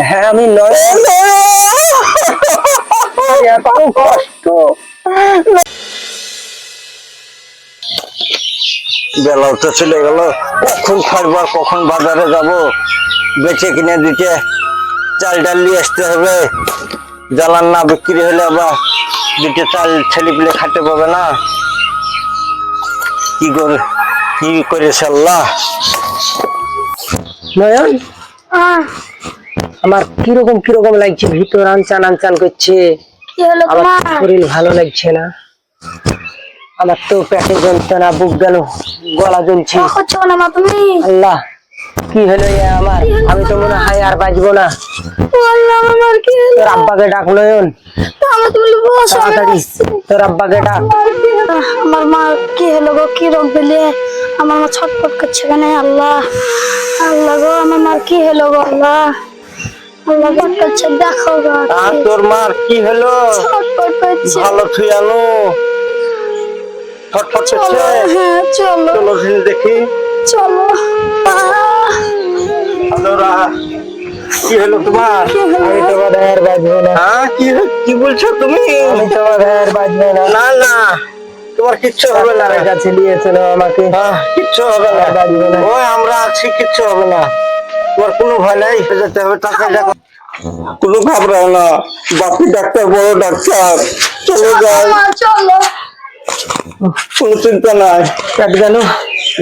হ্যাঁ আমি! এত কষ্ট। বেলাও তো চলে গেল। কখন খাইবো আর কখন বাজারে যাব? বেচে কিনে দিতে চাল ডাল নিয়ে আসতে হবে। জ্বালান না বিক্রি হলে আবার দুটো চাল ছেলে পেলে খাতে পাবে না। কি করে কি করেছে আল্লাহ? নয়ন? আমার কীরকম কীরকম লাগছে? ভিতর আনচান আনচান করছে। আমার শরীর ভালো লাগছে না। আমার তো পেটে যন্ত্রণা বুক গেল গলা জ্বলছে। আল্লাহ। কি হলো এ আমার? আমি তো মনে হয় আর বাঁচবো না। আমার কি তোর আব্বাকে ডাক নয়ন। তো আমার বসো আমি তাড়াতাড়ি। তোর আব্বাকে ডাক। আমার মা কি হলো গো? কি রোগ পেলে আমার মা ছটফট করছে কেন আল্লাহ? আল্লাহ গো আমার মার কি হলো গো আল্লাহ? আল্লাহ করছে দেখো গো আর তোর মার কি হলো? ছটফট করছে। ভালো তুই আনো। ছটফট করছে। হ্যাঁ চলো। চলো দেখি। চলো। আলোরা কি হলো তোমার? আমি তোমার আর বাঁচবো না। হ্যাঁ কি কি বলছো তুমি? আমি তোমার আর বাঁচবো না। না না তোমার কিচ্ছু হবে না। কাছে আমাকে। হ্যাঁ, কিচ্ছু হবে না। না। ওই আমরা আছি কিচ্ছু হবে না। তোমার কোনো ভয় নাই? যেতে হবে টাকা দেখো। কোনো ঘাবড়াও না। বাপি ডাক্তার বড় ডাক্তার। চলে যায় মা চলো। কোনো চিন্তা নাই।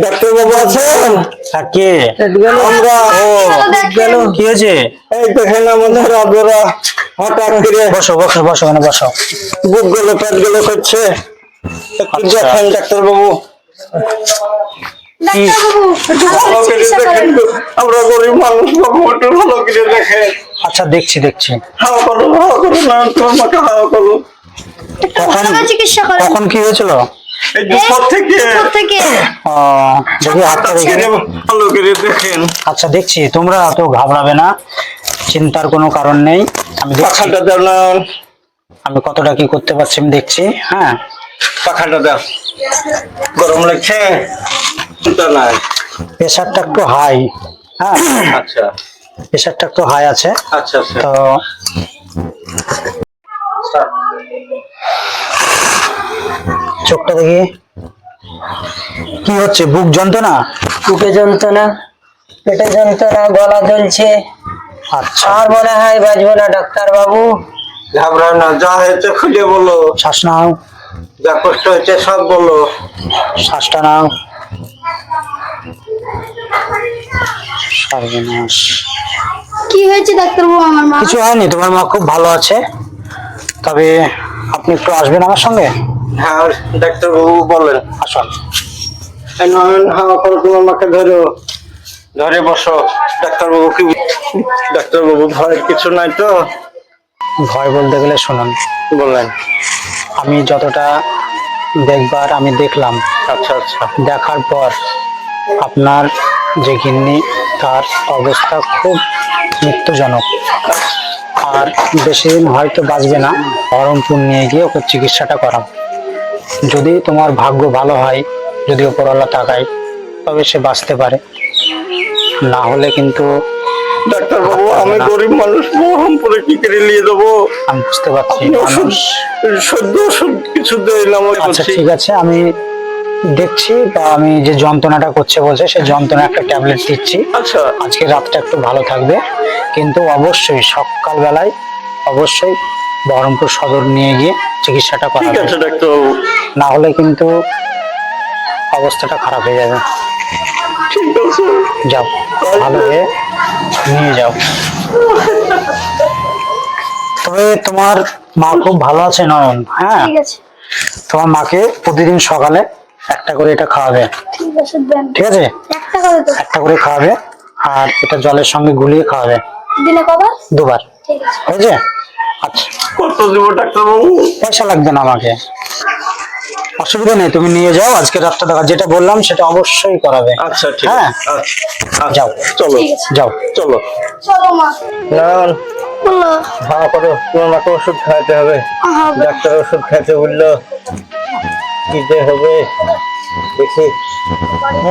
ডাক্তার বাবু আছেন? কে? পেট গেল আমরা ও গেল কি হয়েছে এই আদরা হঠাৎ করে বসো বসো বসো মানে বসো। বুক গেলো পেট গেলো করছে। আচ্ছা। দেখেন ডাক্তার বাবু ডাক্তারবাবু ভালো করে চিকিৎসা দেখেন করেন। তো। আমরা গরিব মানুষ বাবু একটু ভালো করে দেখেন। আচ্ছা দেখছি দেখছি। হাওয়া করো হাওয়া করো না তোমার মাকে হাওয়া করো। কখন ভালো চিকিৎসা করেন। কখন কি হয়েছিল? দেখেন। আচ্ছা দেখছি। তোমরা অত ঘাবড়াবে না। চিন্তার কোনো কারণ নেই। আমি আমি কতটা কি করতে পারছি আমি দেখছি। হ্যাঁ। পাখাটা দাও। গরম লাগছে? প্রেশারটা একটু হাই। হ্যাঁ। আচ্ছা। প্রেশারটা একটু হাই আছে। আচ্ছা আচ্ছা। তো চোখটা দেখি। কি হচ্ছে বুক যন্ত্রণা? বুকে যন্ত্রণা পেটে যন্ত্রণা গলা জ্বলছে। আচ্ছা। আর মনে হয় বাঁচবো না ডাক্তার বাবু ঘাবড়াও না যা হয়েছে খুলে বলো। শ্বাস নাও। যা কষ্ট হয়েছে সব বলো। শ্বাসটা নাও। সর্বনাশ। কি হয়েছে ডাক্তারবাবু আমার মা? কিছু হয়নি তোমার মা খুব ভালো আছে। তবে আপনি একটু আসবেন আমার সঙ্গে? হ্যাঁ ডাক্তার বাবু বলেন আসুন। নয়ন হাওয়া করো তোমার মাকে ধরো। ধরে বসো ডাক্তার বাবু কি ডাক্তার বাবু ভয়ের কিছু নাই তো? ভয় বলতে গেলে শুনুন বলেন। আমি যতটা দেখবার আমি দেখলাম আচ্ছা আচ্ছা। দেখার পর আপনার যে গিন্নি তার অবস্থা খুব মৃত্যুজনক। আর বেশি দিন হয়তো বাঁচবে না বহরমপুর নিয়ে গিয়ে ওকে চিকিৎসাটা করাম যদি তোমার ভাগ্য ভালো হয় যদি ওপরওয়ালা তাকায় তবে সে বাঁচতে পারে। না হলে কিন্তু ডাক্তার বাবু আমি গরিব মানুষ বহরমপুরে কি করে নিয়ে দেবো আমি বুঝতে পারছি মানুষ। সদ্য ওষুধ কিছু দিলাম আচ্ছা ঠিক আছে আমি দেখছি বা আমি যে যন্ত্রণাটা করছে বলছে সেই যন্ত্রণা একটা ট্যাবলেট দিচ্ছি। আচ্ছা। আজকে রাতটা একটু ভালো থাকবে কিন্তু অবশ্যই সকালবেলায় অবশ্যই বহরমপুর সদর নিয়ে গিয়ে চিকিৎসাটা ঠিক আছে ডাক্তার না হলে কিন্তু অবস্থাটা খারাপ হয়ে যাবে। ঠিক আছে। যাও ভালো হয়ে নিয়ে যাও। তবে তোমার মা খুব ভালো আছে নয়ন? হ্যাঁ? তোমার মাকে প্রতিদিন সকালে একটা করে এটা খাওয়াবে। ঠিক আছে দেন। ঠিক আছে? একটা করে করে খাওয়াবে আর এটা জলের সঙ্গে গুলিয়ে খাওয়াবে। দুবার। ঠিক আছে। হয়েছে? কত দেবো ডাক্তার বাবু পয়সা লাগবে না আমাকে। অসুবিধা নেই তুমি নিয়ে যাও আজকে রাতটা দেখা যেটা বললাম সেটা অবশ্যই করাবে। আচ্ছা ঠিক হ্যাঁ। আচ্ছা, যাও। চলো। যাও। চলো। চলো মা। নয়ন বলল করো তোমার মাকে ওষুধ খাওয়াতে হবে। হবে ডাক্তার ওষুধ খাইতে বলল কি যে হবে। দেখি।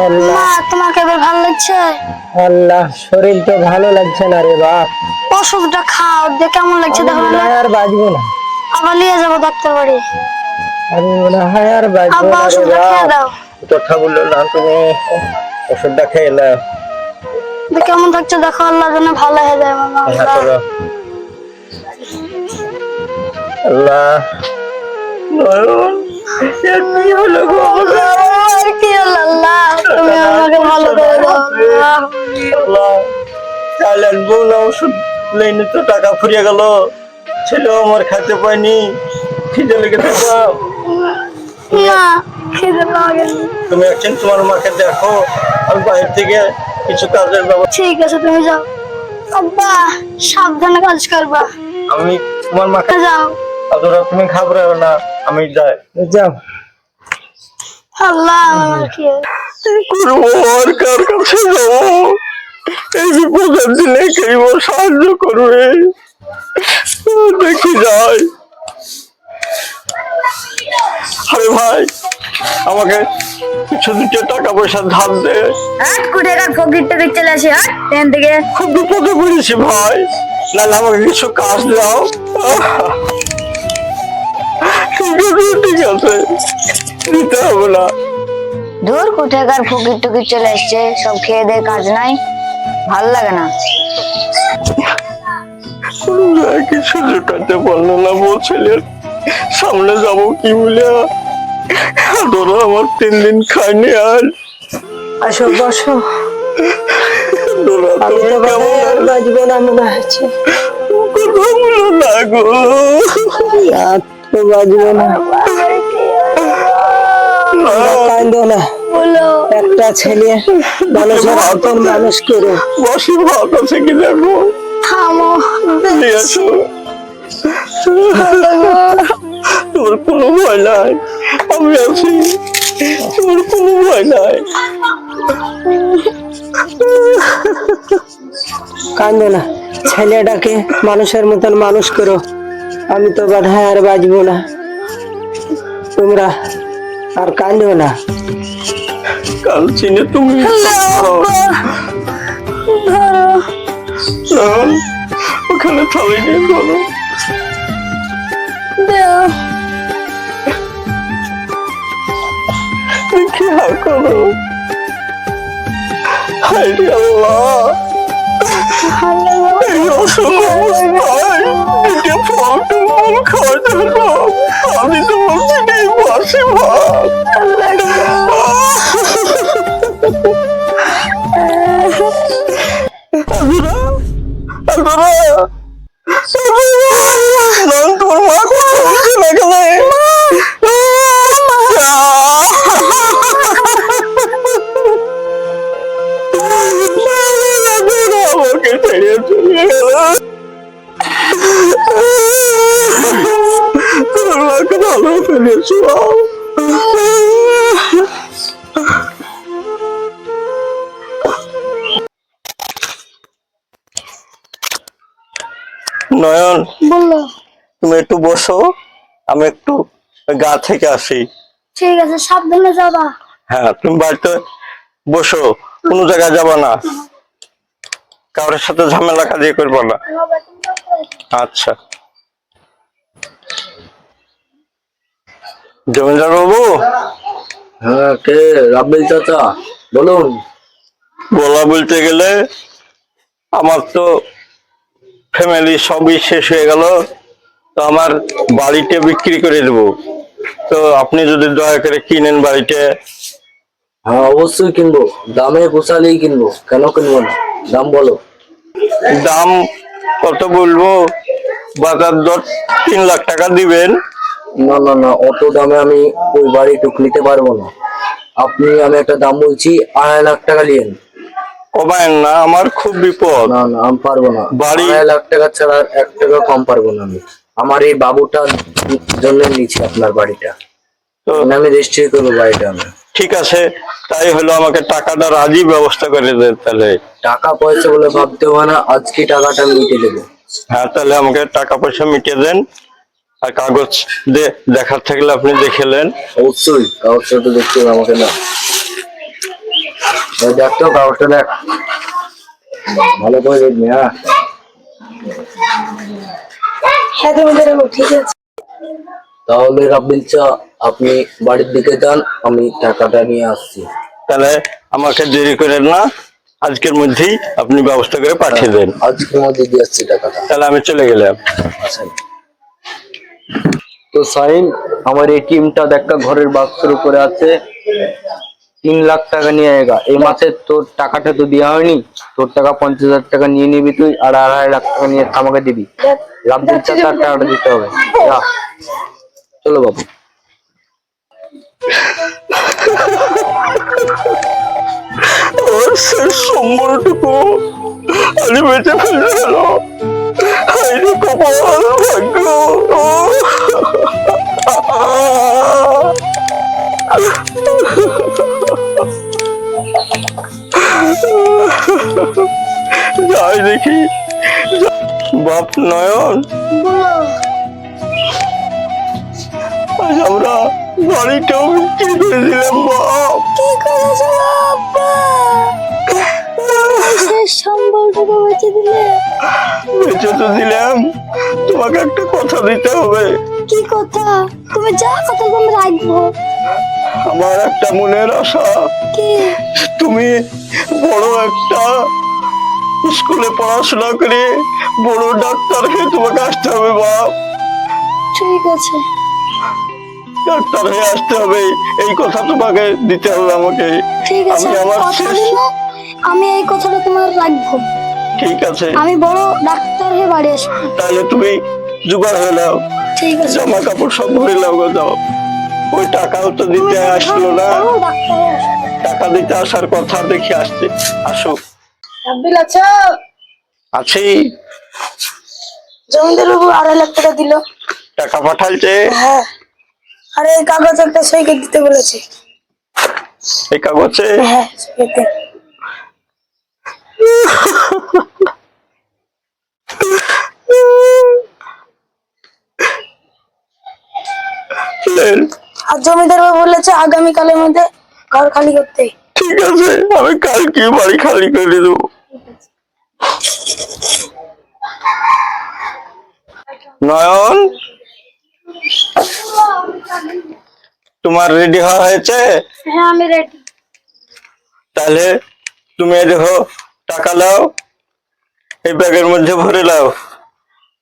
আল্লাহ। তোমাকে এবার ভালো লাগছে? আল্লাহ শরীর তো ভালো লাগছে না রে বাপ। ওষুধটা খাও দেখে কেমন লাগছে দেখো না। আর বাঁচবো না। আবার নিয়ে যাব ডাক্তার বাড়ি। আমি মনে হয় আর আব্বা না ওষুধটা খেয়ে দাও। কথা বলল না তুমি? ওষুধটা খেয়ে না। দেখে কেমন থাকছে দেখো আল্লাহ যেন ভালো হয়ে যায় মামা হ্যাঁ। আল্লাহ। নয়ন, এ কি হলো গো? আর কি আল্লাহ তুমি আমাকে ভালো করে দাও আল্লাহ। আল্লাহ, কাল না ওষুধ লেনে তো টাকা ফুরিয়ে গেল। ছেলেও আমার খাইতে পায়নি। খিদে। না লাগে তুমি একদিন তোমার মাকে দেখো আমি বাইরে থেকে কিছু কাজের ব্যবস্থা ঠিক আছে তুমি যাও। আব্বা সাবধানে কাজ করবা। আমি তোমার মাকে যাও। আদরা তুমি ঘাবড়াও না আমি যাই। যাও। আল্লাহ আমার কি করব আর কার কাছে যাব? এই বিপদের দিনে কেউ সাহায্য করবে। দেখি যাই। আরে ভাই আমাকে কিছু দুটো টাকা পয়সা ধার দে। হাট কুটেকার ফকির টকির চলে আসে হাট ট্রেন থেকে। খুব বিপদে পড়েছি ভাই। নাহলে আমাকে কিছু কাজ দাও। ঠিক আছে ঠিক আছে। দিতে হবে না দূর কোথাকার ফকির টুকির চলে এসছে সব খেয়ে দিয়ে কাজ নাই ভালো লাগে না। কিছু জোটাতে পারল না বলছিলেন সামনে যাব কি বলে ধরো আমার তিন দিন খাইনি আর। আসো বসো। আমি তো বাঁচবো না মনে হচ্ছে কথা বলো না গো। আর তো বাঁচবো না। কান্দো না একটা ছেলে মানুষের মতন মানুষ করে বসে ভাত আছে কি দেখো। থামো। তোর কোনো ভয় নাই। আমি আছি। তোর কোনো ভয় নাই। কান্দো না। ছেলেটাকে মানুষের মতন মানুষ করো। আমি তো বাধায় আর বাঁচবো না। তোমরা আর কান্দো না। কাল চিনে তুমি ওখানে থালি নিয়ে দেও। দেখি হার করো। আল্লাহ। এই অবস্থায়। ফল টুল কি বাসি ভাত নয়ন তুমি একটু বসো আমি একটু গা থেকে আসি। ঠিক আছে সাবধানে যাবা। হ্যাঁ তুমি বাড়িতে বসো কোনো জায়গায় যাবা না। কারোর সাথে ঝামেলা কাজে করব না। আচ্ছা। জমিদার বাবু হ্যাঁ কে? রাব্বিল চাচা বলুন। বলা বলতে গেলে আমার তো ফ্যামিলি সবই শেষ হয়ে গেল। তো আমার বাড়িতে বিক্রি করে দেবো। তো আপনি যদি দয়া করে কিনেন বাড়িতে হ্যাঁ অবশ্যই কিনবো। দামে পোষালেই কিনবো। কেন কিনবো না? দাম বলো। দাম কত বলব? বাজার দর তিন লাখ টাকা দিবেন। না না না অত দামে আমি ওই বাড়ি টুক নিতে পারব না। আপনি আমি একটা দাম বলছি আড়াই লাখ টাকা নিয়েন। কমায়েন না আমার খুব বিপদ। না না আমি পারব না। বাড়ি- লাখ টাকা ছাড়া আর এক টাকা কম পারব না আমি। আমার এই বাবুটার জন্য নিচ্ছি আপনার বাড়িটা। তো মানে আমি রেজিস্ট্রি করব বাড়িটা আমি। ঠিক আছে তাই হলো আমাকে টাকাটা রাজি ব্যবস্থা করে দেন তাহলে। টাকা পয়সা বলে ভাবতে হবে না আজকে টাকাটা আমি মিটে দেবো। হ্যাঁ তাহলে আমাকে টাকা পয়সা মিটিয়ে দেন। আর কাগজ দেখার থাকলে আপনি দেখেলেন অবশ্যই কাগজটা তো দেখতে হবে আমাকে না। দেখ তো কাগজটা দেখ। ভালো করে দেখবি হ্যাঁ? হ্যাঁ জমিদার বাবু ঠিক আছে তাহলে রাব্বিল চা আপনি বাড়ির দিকে যান আমি টাকাটা নিয়ে আসছি। তাহলে আমাকে দেরি করেন না আজকের মধ্যেই আপনি ব্যবস্থা করে পাঠিয়ে দেন। আজকের মধ্যে দিয়ে আসছি টাকাটা। তাহলে আমি চলে গেলাম। তো সাইন আমার এই এটিএমটা দেখা ঘরের বাক্সের উপরে আছে। তিন লাখ টাকা নিয়ে আয়গা। এই মাসে তোর টাকাটা তো দেওয়া হয়নি তোর টাকা পঞ্চাশ হাজার টাকা নিয়ে নিবি তুই আর আড়াই লাখ টাকা নিয়ে আমাকে দিবি। রাব্বিল চা তার টাকাটা দিতে হবে। যা। চলো বাবু। ওর শেষ সম্বলটুকু আমি বেঁচে ফেলে গেল। নয়ন। আজ আমরা বাড়িটাও বিক্রি করে দিলাম বাপ? কি করেছ আব্বা? শেষ সম্বলটুকু বেঁচে দিলে। বেঁচে তো দিলাম। তোমাকে একটা কথা দিতে হবে। কি কথা? তুমি যা কথা তুমি রাখব। আমার একটা মনের আশা। কি? তুমি বড় একটা স্কুলে পড়াশোনা করে বড় ডাক্তার হয়ে তোমাকে আসতে হবে বাপ। ঠিক আছে। ডাক্তার হয়ে আসতে হবে এই কথা তোমাকে দিতে হবে আমাকে। ঠিক আছে আমি এই কথাটা তোমার রাখব। ঠিক আছে। আমি বড় ডাক্তার হয়ে বাড়ি আসব। তাহলে তুমি জোগাড় হয়ে নাও। ঠিক আছে। জামা কাপড় সব ভরে নাও গো যাও। ওই টাকাও তো দিতে আসলো না। টাকা দিতে আসার কথা দেখে আসছে। আসো। রাব্বিল আচ্ছা আছি। জমিদার বাবু আড়াই লাখ টাকা দিল। টাকা পাঠাইছে। হ্যাঁ। আরে এই কাগজ একটা সই করে দিতে বলেছে। এই কাগজে? হ্যাঁ আর জমিদার বাবু বলেছে আগামীকালের মধ্যে ঘর খালি করতে। ঠিক আছে আমি কালকে বাড়ি খালি করে দেবো। নয়ন তোমার রেডি হওয়া হয়েছে? হ্যাঁ আমি রেডি তাহলে তুমি দেখো টাকা নাও এই ব্যাগের মধ্যে ভরে নাও।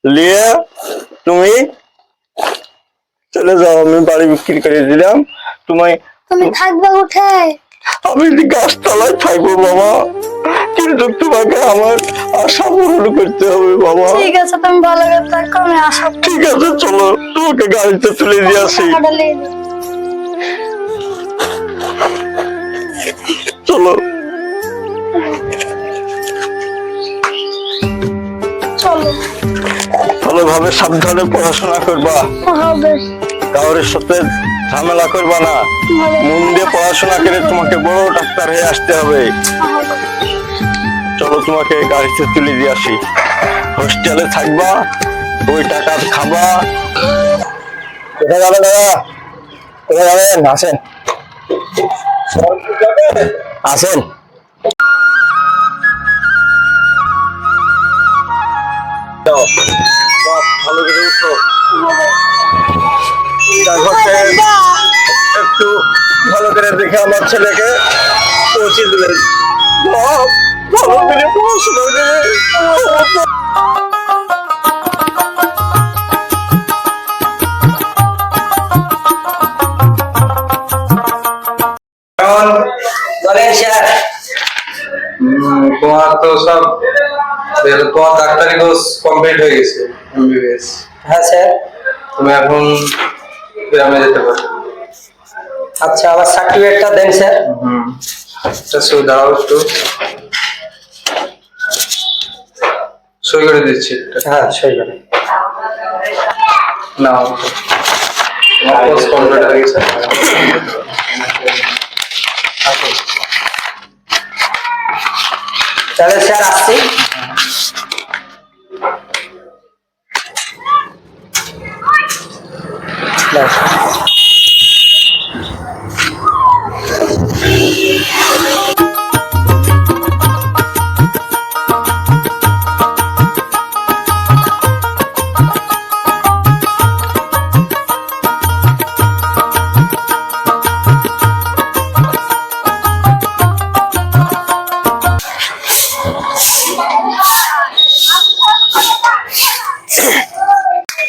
নিয়ে তুমি চলে যাও আমি বাড়ি বিক্রি করে দিলাম। তুমি তুমি থাকবে উঠে আমি গাছতলায় থাকব বাবা কিন্তু তোমাকে আমার আশা পূরণ করতে হবে বাবা। ঠিক আছে তুমি ভালো থাকো আমি আসো ঠিক আছে চলো তোমাকে গাড়িতে তুলে দিয়ে আসি। চলো। চলো। ভালোভাবে সাবধানে পড়াশোনা করবা। কাউরের সাথে ঝামেলা করবা না। মন দিয়ে পড়াশোনা করে তোমাকে বড় ডাক্তার হয়ে আসতে হবে। চলো তোমাকে গাড়িতে তুলে দিয়ে আসি। হোস্টেলে থাকবা, ওই টাকা খাবা। কোথায় যাবেন দাদা? কোথায় যাবেন? আসেন। আসেন। ভালো করে উঠো। ড্রাইভার সাহেব, একটু ভালো করে দেখে আমার ছেলেকে পৌঁছে দিলেন। ভালো করে পড়াশোনা করে তোমার তো সব তোমার ডাক্তারি কোর্স কমপ্লিট হয়ে গেছে। এমবিবিএস হ্যাঁ স্যার। তুমি এখন গ্রামে যেতে পারো আচ্ছা আমার সার্টিফিকেটটা দেন স্যার। হুম। এটা সই দাও একটু। সই করে দিচ্ছি। হ্যাঁ সই করে। নাও তোমার কোর্স কমপ্লিট হয়ে গেছে। তাহলে স্যার আসছি। এটা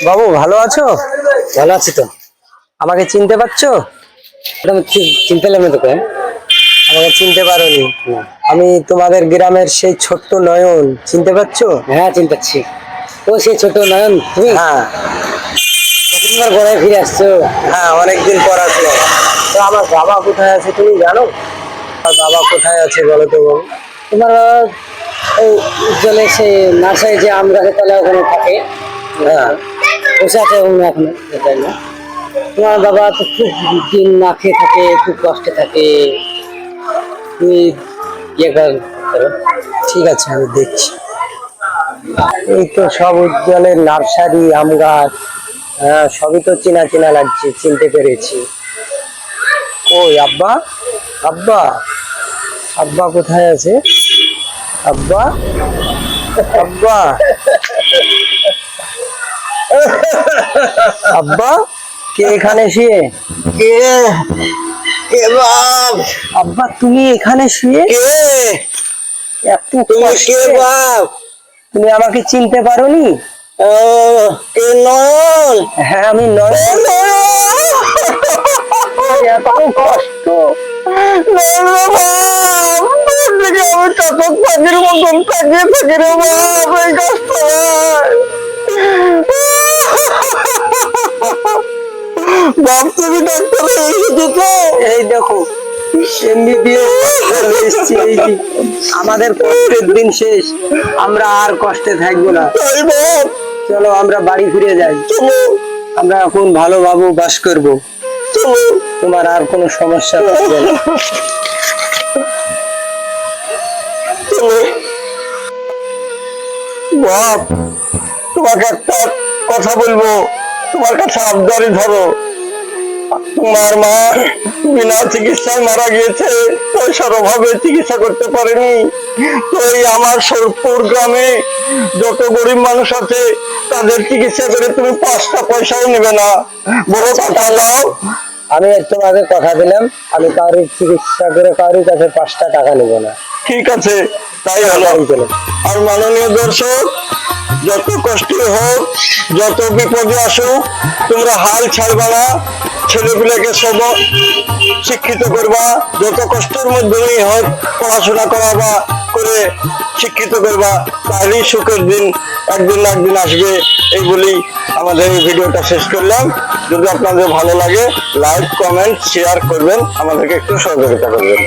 বাবু ভালো আছো? ভালো আছি তো। আমাকে চিনতে পারছ? চিনতে লাগবে তোকে। আমাকে চিনতে পারোনি। আমি তোমাদের গ্রামের সেই ছোট্ট নয়ন চিনতে পারছ? হ্যাঁ চিনতে পারছি। ও সেই ছোট নয়ন তুমি? হ্যাঁ। কতদিনবার গড়ায় ফিরে আসছো? হ্যাঁ অনেকদিন পর আসলো। তো আমার বাবা কোথায় আছে তুমি জানো? আমার বাবা কোথায় আছে বলো তো বাবু তোমার ওই উজ্জ্বলে সেই নার্সারি যে আম গাছের তলায় ওখানে থাকে। হ্যাঁ। বসে আছে ওখানে এখনও তোমার বাবা তো খুব দিন না খেয়ে থাকে খুব কষ্টে থাকে। তুমি ঠিক আছে আমি দেখছি। এই তো সব উজ্জ্বলের নার্সারি আম গাছ হ্যাঁ সবই তো চেনা চেনা লাগছে চিনতে পেরেছি। ওই আব্বা আব্বা আব্বা কোথায় আছে? আব্বা আব্বা। আব্বা কে এখানে শুয়ে? কে? কে বাপ আব্বা তুমি এখানে শুয়ে? কে? এত তুমি কে বাপ তুমি আমাকে চিনতে পারোনি? কে নয়ন? হ্যাঁ আমি নয়ন। এত কষ্ট। পাখির মতন থাকিয়ে থাকি রে বাপ এই কষ্ট বাপ ডাক্তার এসেছ এই দেখো আমাদের কষ্টের দিন শেষ আমরা আর কষ্টে থাকব না। চলো আমরা বাড়ি ফিরে যাই। আমরা এখন ভালোভাবে বাস করব। তোমার আর কোনো সমস্যা থাকবে না। বাপ তোমাকে একটা কথা বলব। তোমার কাছে আবদারি ধরো। তোমার মা বিনা চিকিৎসায় মারা গিয়েছে পয়সার অভাবে চিকিৎসা করতে পারেনি। তো এই আমার সোরপুর গ্রামে যত গরিব মানুষ আছে, তাদের চিকিৎসা করে তুমি পাঁচটা পয়সাও নেবে না। বড় কথা নাও আমি একটু আগে কথা দিলাম, আমি কারোর চিকিৎসা করে কারোর কাছে পাঁচটা টাকা নেব না। ঠিক আছে, তাই হলো আর মাননীয় দর্শক, যত কষ্ট হোক, যত বিপদে আসুক, তোমরা হাল ছাড়বা না ছেলেগুলোকে সব শিক্ষিত করবা, যত কষ্টের মধ্যেই হোক, পড়াশোনা করাবা, করে শিক্ষিত করবা তাহলেই সুখের দিন একদিন না একদিন আসবে, এই বলেই আমাদের এই ভিডিওটা শেষ করলাম। যদি আপনাদের ভালো লাগে লাইক কমেন্ট শেয়ার করবেন, আমাদেরকে একটু সহযোগিতা করবেন।